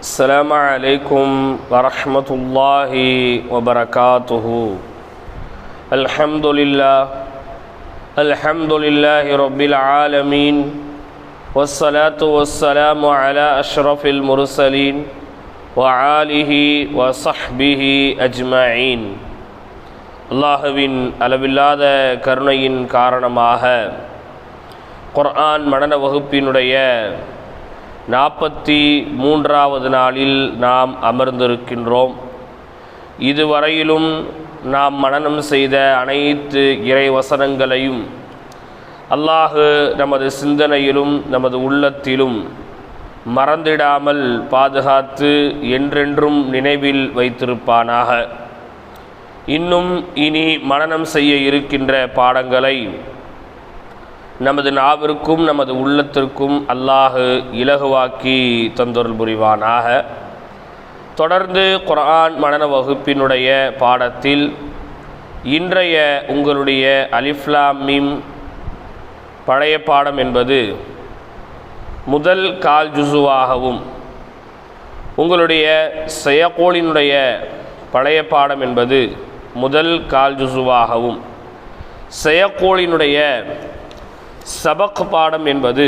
السلام عليكم ورحمة الله وبركاته الحمد لله الحمد لله رب العالمين والصلاة والسلام على أشرف المرسلين وعاله وصحبه أجمعين அல்லாஹுவின் அளவில்லாத கருணையின் காரணமாக குர்ஆன் மனன வகுப்பினுடைய நாற்பத்தி மூன்றாவது நாளில் நாம் அமர்ந்திருக்கின்றோம். இதுவரையிலும் நாம் மனனம் செய்த அனைத்து இறை வசனங்களையும் அல்லாஹு நமது சிந்தனையிலும் நமது உள்ளத்திலும் மறந்திடாமல் பாதுகாத்து என்றென்றும் நினைவில் வைத்திருப்பானாக. இன்னும் இனி மனனம் செய்ய இருக்கின்ற பாடங்களை நமது நாவிற்கும் நமது உள்ளத்திற்கும் அல்லாஹு இலகுவாக்கி தந்தொருள் புரிவானாக. தொடர்ந்து குரான் மனன வகுப்பினுடைய பாடத்தில் இன்றைய உங்களுடைய அலிஃப்லாம் மீம் பழைய பாடம் என்பது முதல் கால் ஜுசுவாகவும் உங்களுடைய செயகோளினுடைய பழைய பாடம் என்பது முதல் கால் ஜுசுவாகவும் செயக்கோளினுடைய சபக் பாடம் என்பது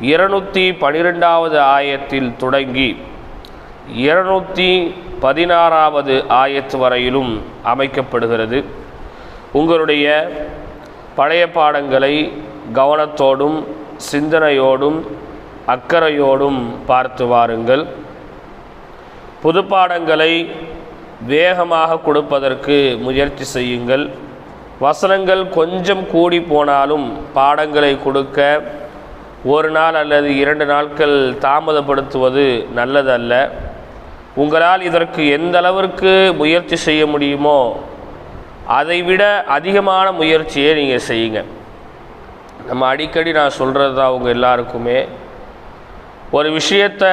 இருநூற்றி பனிரெண்டாவது ஆயத்தில் தொடங்கி இருநூற்றி பதினாறாவது ஆயத்து வரையிலும் அமைக்கப்படுகிறது. உங்களுடைய பழைய பாடங்களை கவனத்தோடும் சிந்தனையோடும் அக்கறையோடும் பார்த்து வாருங்கள். புது பாடங்களை வேகமாக கொடுப்பதற்கு முயற்சி செய்யுங்கள். வசனங்கள் கொஞ்சம் கூடி போனாலும் பாடங்களை கொடுக்க ஒரு நாள் அல்லது இரண்டு நாட்கள் தாமதப்படுத்துவது நல்லதல்ல. உங்களால் இதற்கு எந்த அளவிற்கு முயற்சி செய்ய முடியுமோ அதைவிட அதிகமான முயற்சியை நீங்கள் செய்யுங்க. நம்ம அடிக்கடி நான் சொல்கிறது தான் அவங்க எல்லாருக்குமே. ஒரு விஷயத்தை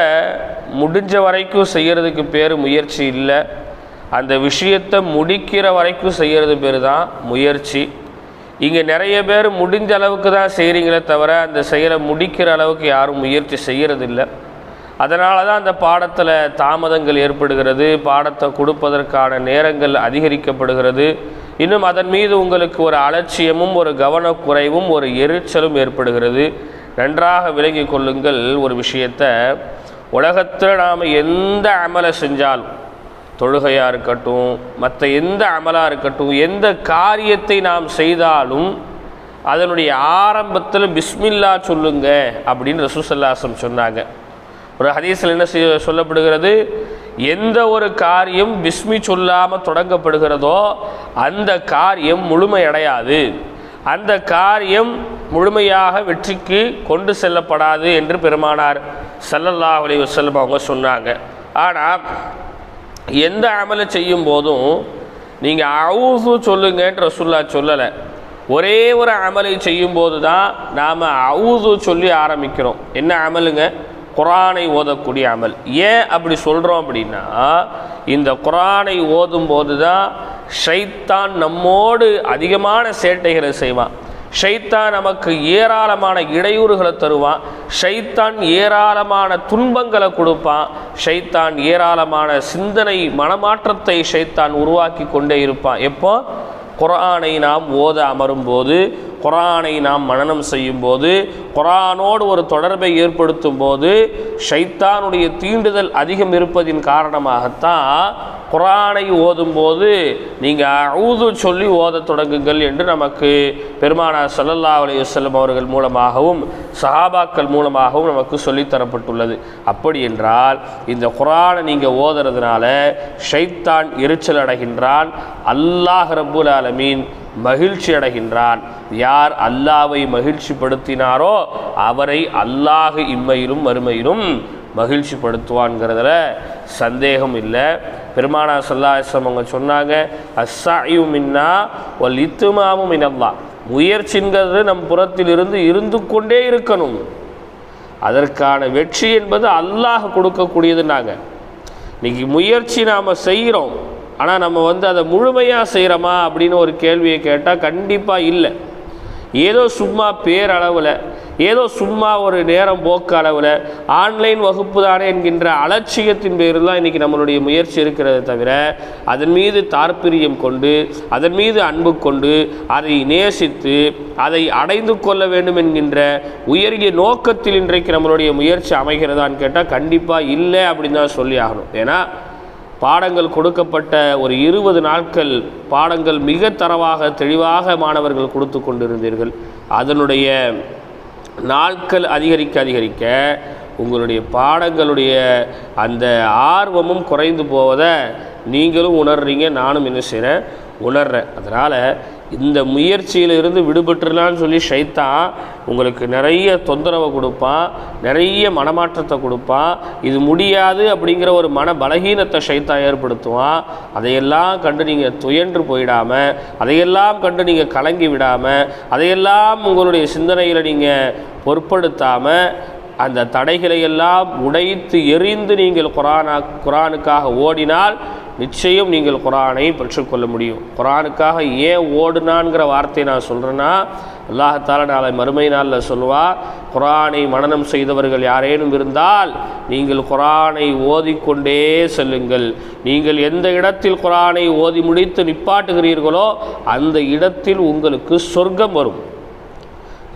முடிஞ்ச வரைக்கும் செய்கிறதுக்கு பேர் முயற்சி இல்லை. அந்த விஷயத்தை முடிக்கிற வரைக்கும் செய்கிறது பேர் தான் முயற்சி. இங்கே நிறைய பேர் முடிஞ்ச அளவுக்கு தான் செய்கிறீங்களே தவிர அந்த செயலை முடிக்கிற அளவுக்கு யாரும் முயற்சி செய்கிறதில்ல அதனால தான் அந்த பாடத்தில் தாமதங்கள் ஏற்படுகிறது பாடத்தை கொடுப்பதற்கான நேரங்கள் அதிகரிக்கப்படுகிறது. இன்னும் அதன் மீது உங்களுக்கு ஒரு அலட்சியமும் ஒரு கவனக்குறைவும் ஒரு எரிச்சலும் ஏற்படுகிறது. நன்றாக விளங்கி கொள்ளுங்கள் ஒரு விஷயத்தை. உலகத்தில் நாம் எந்த அமலை செஞ்சாலும் தொழுகையாக இருக்கட்டும் மற்ற எந்த அமலாக இருக்கட்டும் எந்த காரியத்தை நாம் செய்தாலும் அதனுடைய ஆரம்பத்தில் பிஸ்மில்லா சொல்லுங்க அப்படின்னு ரசூசல்லாசம் சொன்னாங்க. ஒரு ஹதீஸில் என்ன செய்ய சொல்லப்படுகிறது? எந்த ஒரு காரியம் பிஸ்மி சொல்லாமல் தொடங்கப்படுகிறதோ அந்த காரியம் முழுமையடையாது. அந்த காரியம் முழுமையாக வெற்றிக்கு கொண்டு செல்லப்படாது என்று பெருமானார் சல்லல்லாஹ் அலி வசல்லம் அவங்க சொன்னாங்க. ஆனால் எந்த அமலை செய்யும் போதும் நீங்கள் அவுசு சொல்லுங்கன்ற ரசுல்லா சொல்லலை. ஒரே ஒரு அமலை செய்யும் போது தான் நாம் அவுது சொல்லி ஆரம்பிக்கிறோம். என்ன அமலுங்க? குரானை ஓதக்கூடிய அமல். ஏன் அப்படி சொல்கிறோம் அப்படின்னா இந்த குரானை ஓதும் போது தான் ஷைத்தான் நம்மோடு அதிகமான சேட்டைகளை செய்வான். ஷைத்தான் நமக்கு ஏராளமான இடையூறுகளை தருவான். ஷைத்தான் ஏராளமான துன்பங்களை கொடுப்பான். ஷைத்தான் ஏராளமான சிந்தனை மனமாற்றத்தை ஷைத்தான் உருவாக்கி கொண்டே இருப்பான். எப்போ? குரானை நாம் ஓத அமரும் போது குரானை நாம் மனனம் செய்யும் போது குரானோடு ஒரு தொடர்பை ஏற்படுத்தும் போது ஷைத்தானுடைய தீண்டுதல் அதிகம் இருப்பதின் காரணமாகத்தான் குரானை ஓதும்போது நீங்கள் ஊது சொல்லி ஓதத் தொடங்குங்கள் என்று நமக்கு பெருமானா சல்லல்லா அலி வல்லம் அவர்கள் மூலமாகவும் சஹாபாக்கள் மூலமாகவும் நமக்கு சொல்லித்தரப்பட்டுள்ளது அப்படி என்றால் இந்த குரானை நீங்கள் ஓதுறதுனால ஷைத்தான் எரிச்சல் அடைகின்றான். அல்லாஹ் ரபுல் ஆலமீன் மகிழ்ச்சி அடைகின்றான். யார் அல்லாவை மகிழ்ச்சிப்படுத்தினாரோ அவரை அல்லாஹ் இம்மையிலும் மறுமையிலும் மகிழ்ச்சிப்படுத்துவான்ங்கிறதுல சந்தேகம் இல்லை. பெருமானா சல்லாசம் அவங்க சொன்னாங்க அஸ்ஸாயு மின்னா ஒல் இத்துமாமும் மினல்லா. முயற்சிங்கிறது நம் புறத்திலிருந்து இருந்து கொண்டே இருக்கணும். அதற்கான வெற்றி என்பது அல்லாஹ் கொடுக்கக்கூடியதுன்னாங்க. இன்னைக்கு முயற்சி நாம் செய்கிறோம் ஆனால் நம்ம வந்து அதை முழுமையாக செய்கிறோமா அப்படின்னு ஒரு கேள்வியை கேட்டால் கண்டிப்பாக இல்லை. ஏதோ சும்மா பேரளவில் ஏதோ சும்மா ஒரு நேரம் போக்க அளவில் ஆன்லைன் வகுப்பு தானே என்கின்ற அலட்சியத்தின் பேரில் தான் இன்றைக்கி நம்மளுடைய முயற்சி இருக்கிறத தவிர அதன் மீது தாற்பரியம் கொண்டு அதன் மீது அன்பு கொண்டு அதை நேசித்து அதை அடைந்து கொள்ள வேண்டும் என்கின்ற உயரிய நோக்கத்தில் இன்றைக்கு நம்மளுடைய முயற்சி அமைகிறதான்னு கேட்டால் கண்டிப்பாக இல்லை அப்படின்னு தான் சொல்லி ஆகணும். ஏன்னா பாடங்கள் கொடுக்கப்பட்ட ஒரு இருபது நாட்கள் பாடங்கள் மிக தரவாக தெளிவாக மாணவர்கள் கொடுத்து கொண்டிருந்தீர்கள். அதனுடைய நாட்கள் அதிகரிக்க அதிகரிக்க உங்களுடைய பாடங்களுடைய அந்த ஆர்வமும் குறைந்து போவதை நீங்களும் உணர்றீங்க நானும் என்ன செய்கிறேன் உணர்கிறேன் அதனால் இந்த முயற்சியிலிருந்து விடுபட்டுலான்னு சொல்லி ஷைத்தான் உங்களுக்கு நிறைய தொந்தரவை கொடுப்பான் நிறைய மனமாற்றத்தை கொடுப்பான் இது முடியாது அப்படிங்கிற ஒரு மன பலகீனத்தை ஷைத்தான் ஏற்படுத்துவான் அதையெல்லாம் கண்டு நீங்கள் துயன்று போயிடாமல் அதையெல்லாம் கண்டு நீங்கள் கலங்கி விடாமல் அதையெல்லாம் உங்களுடைய சிந்தனையில் நீங்கள் பொருட்படுத்தாமல் அந்த தடைகளை எல்லாம் உடைத்து எரிந்து நீங்கள் குரானா குரானுக்காக ஓடினால் நிச்சயம் நீங்கள் குரானை பெற்றுக்கொள்ள முடியும். குரானுக்காக ஏன் ஓடுனான்ங்கிற வார்த்தையை நான் சொல்கிறேன்னா அல்லாஹத்தால நாளை மறுமை நாளில் சொல்லுவார் குரானை மனனம் செய்தவர்கள் யாரேனும் இருந்தால் நீங்கள் குரானை ஓதிக்கொண்டே செல்லுங்கள். நீங்கள் எந்த இடத்தில் குரானை ஓதி முடித்து நிப்பாட்டுகிறீர்களோ அந்த இடத்தில் உங்களுக்கு சொர்க்கம் வரும்.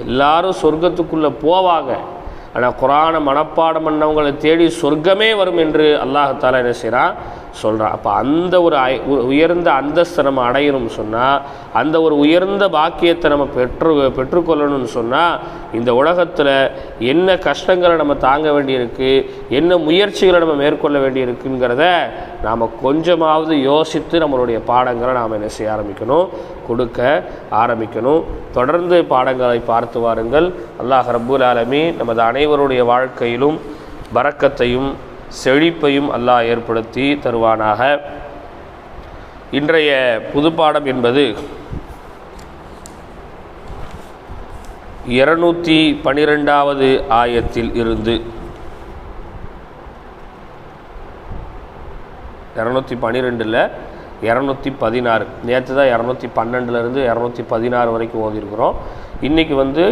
எல்லாரும் சொர்க்கத்துக்குள்ளே போவாங்க. ஆனால் குரானை மனப்பாடம் பண்ணவங்களை தேடி சொர்க்கமே வரும் என்று அல்லாஹால என்ன செய்கிறான் சொல்கிறான் அப்போ அந்த ஒரு ஐ- உ- உயர்ந்த அந்தஸ்தை நம்ம அடையணும்னு சொன்னால் அந்த ஒரு உயர்ந்த பாக்கியத்தை நம்ம பெற்று பெற்றுக்கொள்ளணும்னு சொன்னால் இந்த உலகத்தில் என்ன கஷ்டங்களை நம்ம தாங்க வேண்டியிருக்கு என்ன முயற்சிகளை நம்ம மேற்கொள்ள வேண்டியிருக்குங்கிறத நாம் கொஞ்சமாவது யோசித்து நம்மளுடைய பாடங்களை நாம் என்ன செய்ய ஆரம்பிக்கணும் கொடுக்க ஆரம்பிக்கணும். தொடர்ந்து பாடங்களை பார்த்து வாருங்கள். அல்லாஹ் ரபுல் ஆலமி நமது அனைவருடைய வாழ்க்கையிலும் பறக்கத்தையும் செழிப்பையும் அல்லாஹ் ஏற்படுத்தி தருவானாக. இன்றைய புதுப்பாடம் என்பது இருநூற்றி பனிரெண்டாவது ஆயத்தில் இருந்து இரநூத்தி பன்னிரெண்டில் இரநூத்தி பதினாறு. நேற்று தான் இரநூத்தி பன்னெண்டுலேருந்து இரநூத்தி பதினாறு வரைக்கும் ஓதிருக்கிறோம் இன்றைக்கி வந்து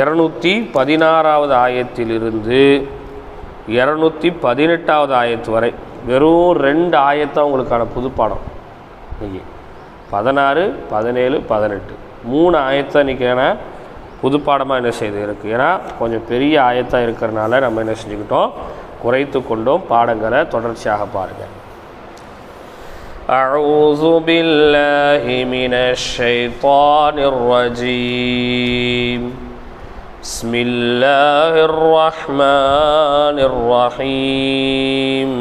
இரநூத்தி பதினாறாவது ஆயத்திலிருந்து இரநூத்தி பதினெட்டாவது ஆயத்து வரை வெறும் ரெண்டு ஆயத்தான் உங்களுக்கான புதுப்பாடம் இன்னைக்கு பதினாறு பதினேழு பதினெட்டு மூணு ஆயத்தை இன்றைக்கான புதுப்பாடமாக என்ன செய்து இருக்குது ஏன்னா கொஞ்சம் பெரிய ஆயத்தாக இருக்கிறனால நம்ம என்ன செஞ்சுக்கிட்டோம் குறைத்து கொண்டோம் பாடங்களை தொடர்ச்சியாக பாருங்கள் أعوذ بالله من الشيطان الرجيم بسم الله الرحمن الرحيم.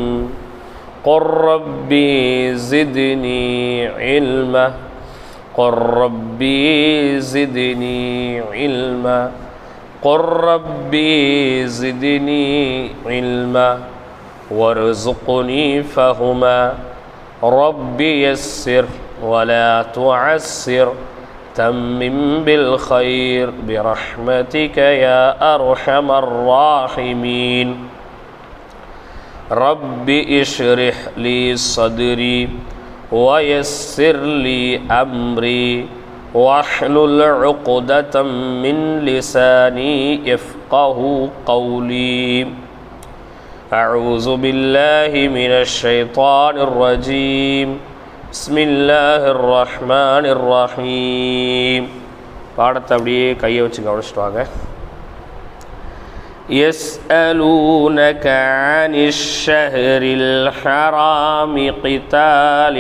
قل ربي زدني علما. قل ربي زدني علما. قل ربي زدني علما. وارزقني فهما. رب يسر ولا تعسر. تمم بالخير برحمتك يا أرحم الراحمين. رب اشرح لي صدري ويسر لي أمري واحلل عقدة من لساني يفقه قولي. أعوذ بالله من الشيطان الرجيم. بسم الله الرحمن الرحيم பாடத்தை அப்படியே கையை வச்சு கவனிச்சிட்டு வாங்க يسألونك عن الشهر الحرام قتال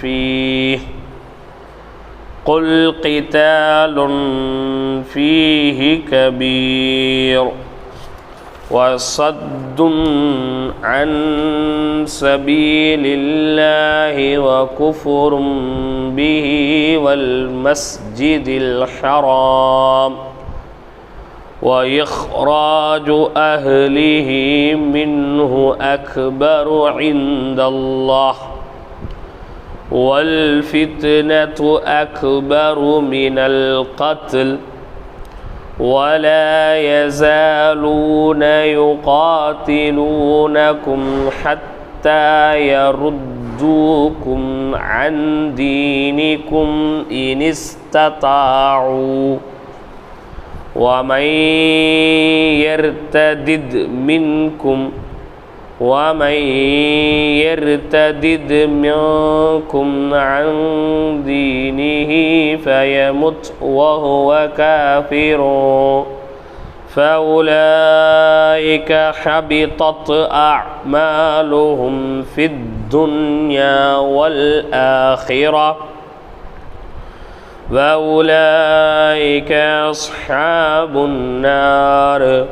فيه قل قتال فيه كبير وصد عن سبيل الله وكفر به والمسجد الحرام وإخراج أهله منه أكبر عند الله والفتنة أكبر من القتل ولا يزالون يقاتلونكم حتى يردوكم عن دينكم إن استطاعوا. ومن يرتدد منكم ومن يرتدد منكم عن دينه فيمت وهو كافر. فأولئك حبطت أعمالهم في الدنيا والآخرة. وأولئك أصحاب النار.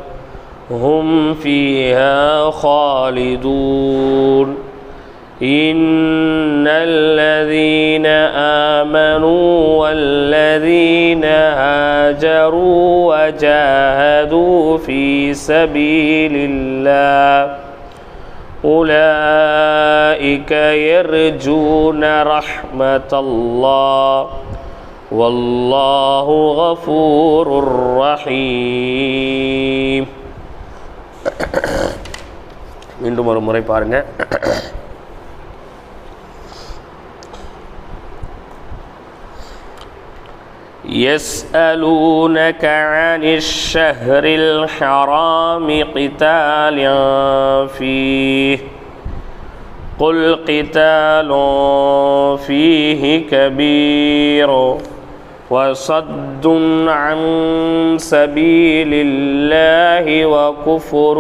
هم فيها خالدون. إن الذين آمنوا والذين هاجروا وجاهدوا في سبيل الله أولئك يرجون رحمة الله. والله غفور رحيم. மீண்டும் ஒரு முறை பாருங்க يسألونك عن الشهر الحرام قتال فيه قل قتال فيه كبير وصد عن سبيل الله وكفر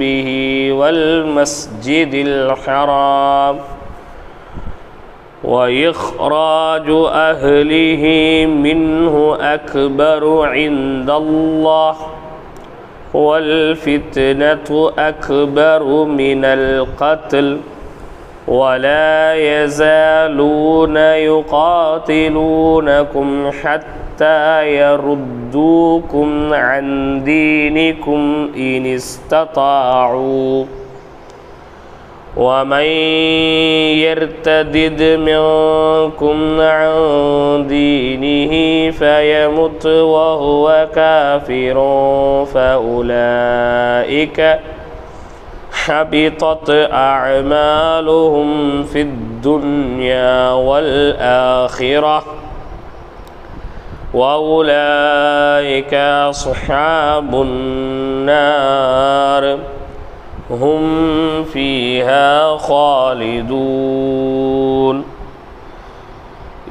به والمسجد الحرام وإخراج أهله منه أكبر عند الله والفتنة أكبر من القتل ولا يزالون يقاتلونكم حتى يردوكم عن دينكم إن استطاعوا. ومن يرتدد منكم عن دينه فيمت وهو كافر فأولئك حبطت أعمالهم في الدنيا والآخرة وأولئك أصحاب النار هم فيها خالدون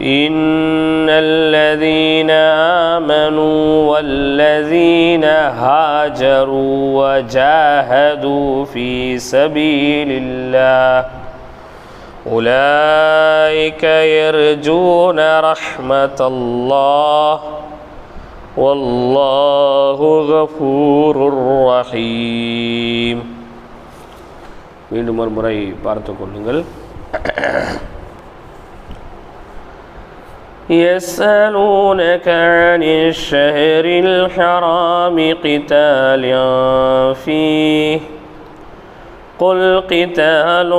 إن الذين آمنوا والذين هاجروا وجاهدوا في سبيل الله أولئك يرجون رحمة الله والله غفور رحيم மீண்டும் ஒரு முறை பார்த்து கொள்ளுங்கள் يسألونك عن الشهر الحرام قتال فيه قل قتال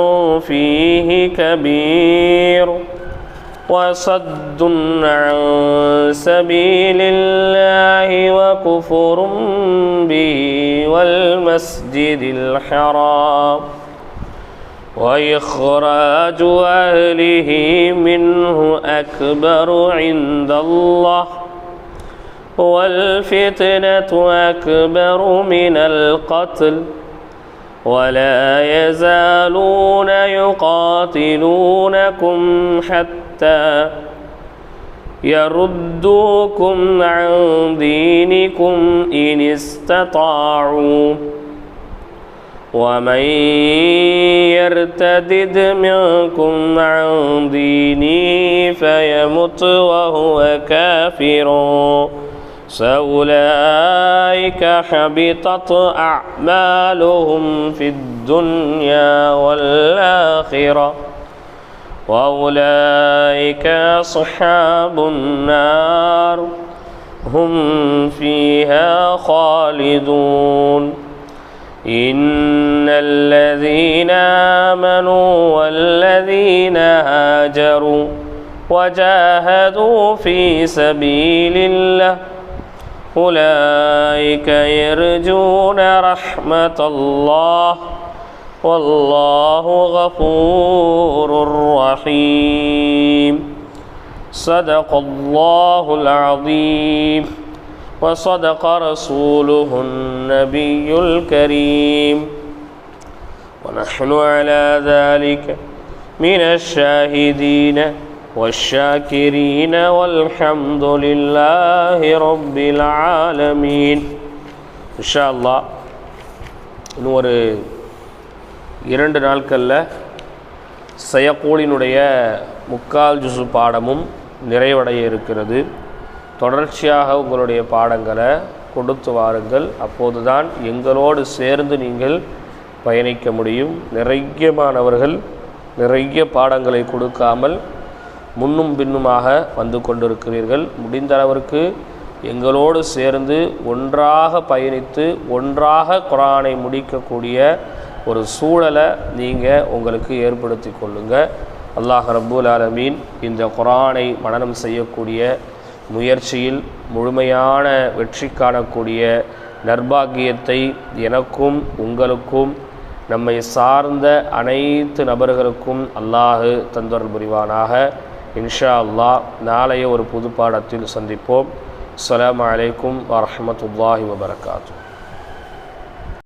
فيه كبير وصد عن سبيل الله وكفر به والمسجد الحرام وإخراج أهله منه أكبر عند الله والفتنة أكبر من القتل ولا يزالون يقاتلونكم حتى يردوكم عن دينكم إن استطاعوا. ومن يرتدد منكم عن دينه فيمت وهو كافر. فأولئك حبطت أعمالهم في الدنيا والآخرة. وأولئك أصحاب النار. هم فيها خالدون. إن الذين آمنوا والذين هاجروا وجاهدوا في سبيل الله أولئك يرجون رحمة الله والله غفور رحيم صدق الله العظيم وصدق رسوله النبي الكريم ونحن على ذلك من الشاهدين والشاكرين والحمد لله رب العالمين إن شاء الله இன்னும் ஒரு இரண்டு நாட்களில் செயக்கூலினுடைய முக்கால் ஜுசு பாடமும் நிறைவடைய இருக்கிறது தொடர்ச்சியாக உங்களுடைய பாடங்களை கொடுத்து வாருங்கள். அப்போதுதான் எங்களோடு சேர்ந்து நீங்கள் பயணிக்க முடியும். நிறைய மாணவர்கள் நிறைய பாடங்களை கொடுக்காமல் முன்னும் பின்னுமாக வந்து கொண்டிருக்கிறீர்கள். முடிந்த அளவிற்கு எங்களோடு சேர்ந்து ஒன்றாக பயணித்து ஒன்றாக குரானை முடிக்கக்கூடிய ஒரு சூழலை நீங்கள் உங்களுக்கு ஏற்படுத்தி கொள்ளுங்கள் அல்லாஹ் ரபுல் ஆலமீன் இந்த குரானை மனனம் செய்யக்கூடிய முயற்சியில் முழுமையான வெற்றி காணக்கூடிய நர்பாகியத்தை எனக்கும் உங்களுக்கும் நம்மை சார்ந்த அனைத்து நபர்களுக்கும் அல்லாஹு தந்தொருள் புரிவானாக. இன்ஷா அல்லாஹ் நாளைய ஒரு புது பாடத்தில் சந்திப்போம். அஸ்ஸலாமு அலைக்கும் வரமத்துல்லாஹி வபரகாத்தூ